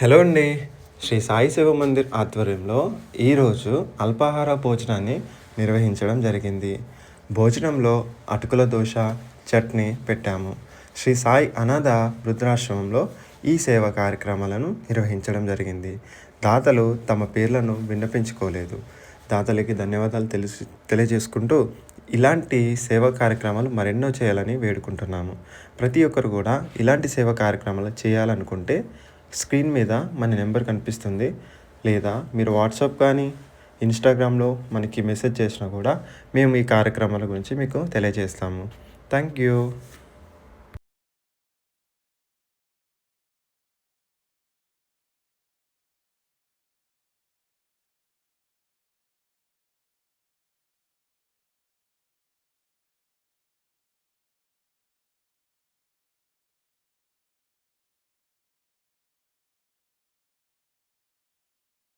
Hello అండి. శ్రీ సాయి శివ మందిర్ ఆధ్వర్యంలో ఈరోజు అల్పాహార భోజనాన్ని నిర్వహించడం జరిగింది. భోజనంలో అటుకుల దోశ చట్నీ పెట్టాము. శ్రీ సాయి అనాథ వృద్ధాశ్రమంలో ఈ సేవ కార్యక్రమాలను నిర్వహించడం జరిగింది. దాతలు తమ పేర్లను విన్నపించుకోలేదు. దాతలకి ధన్యవాదాలు తెలిసి తెలియజేసుకుంటూ ఇలాంటి సేవా కార్యక్రమాలు మరెన్నో చేయాలని వేడుకుంటున్నాము. ప్రతి ఒక్కరు కూడా ఇలాంటి సేవా కార్యక్రమాలు చేయాలనుకుంటే స్క్రీన్ మీద మన నెంబర్ కనిపిస్తుంది. లేదా మీరు వాట్సాప్ కానీ ఇన్స్టాగ్రామ్లో మనకి మెసేజ్ చేసినా కూడా మేము ఈ కార్యక్రమాల గురించి మీకు తెలియజేస్తాము. Thank you.